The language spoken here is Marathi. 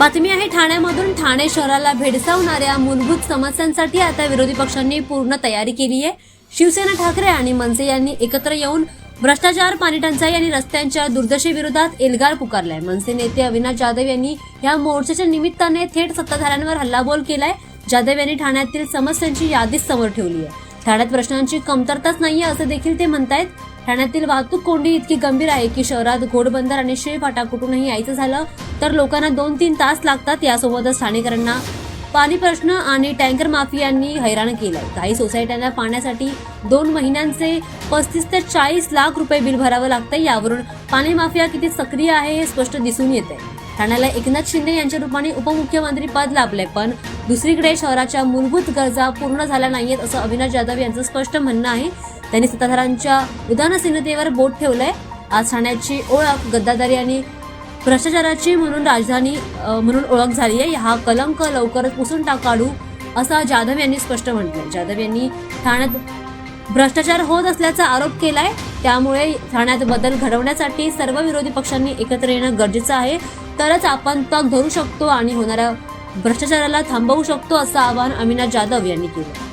बातमी आहे ठाण्यामधून ठाणे शहराला भेडसावणाऱ्या मूलभूत समस्यांसाठी आता विरोधी पक्षांनी पूर्ण तयारी केली आहे. शिवसेना ठाकरे आणि मनसे यांनी एकत्र येऊन भ्रष्टाचार पाणी टंचाई आणि रस्त्यांच्या दुर्दशेविरोधात एल्गार पुकारलाय. मनसे नेते अविनाश जाधव यांनी या मोर्चाच्या निमित्ताने थेट सत्ताधाऱ्यांवर हल्लाबोल केलाय. जाधव यांनी ठाण्यातील समस्यांची यादीच समोर ठेवली आहे. ठाण्यात प्रश्नांची कमतरताच नाहीये असं देखील ते म्हणतायत. ठाण्यातील वाहतूक कोंडी इतकी गंभीर आहे की शहरात घोडबंदर आणि शेळफाटा कुठूनही यायचं झालं तर लोकांना दोन तीन तास लागतात. यासोबतच स्थानिकांना पाणी प्रश्न आणि टँकर माफियांनी हैराण केलंय. काही सोसायट्यांना पाण्यासाठी दोन महिन्यांचे पस्तीस ते चाळीस लाख रुपये बिल भरावं लागतं यावरून पाणी माफिया किती सक्रिय आहे हे स्पष्ट दिसून येते ठाण्याला एकनाथ शिंदे यांच्या रूपाने उपमुख्यमंत्री पद लाभले पण दुसरीकडे शहराच्या मूलभूत गरजा पूर्ण झाल्या नाहीयेत असं अविनाश जाधव यांचं स्पष्ट म्हणणं आहे. त्यांनी सत्ताधारांच्या उदासीनतेवर बोट ठेवलंय. आज ठाण्याची ओळख गद्दादारी आणि भ्रष्टाचाराची म्हणून राजधानी म्हणून ओळख झाली आहे. हा कलंक लवकरच पुसून टाक काढू असं जाधव यांनी स्पष्ट म्हटलंय. जाधव यांनी ठाण्यात भ्रष्टाचार होत असल्याचा आरोप केलाय. त्यामुळे ठाण्यात बदल घडवण्यासाठी सर्व विरोधी पक्षांनी एकत्र येणं गरजेचं आहे. तरच आपण तग धरू शकतो आणि होणाऱ्या भ्रष्टाचाराला थांबवू शकतो असं आवाहन अविनाश जाधव यांनी केलं.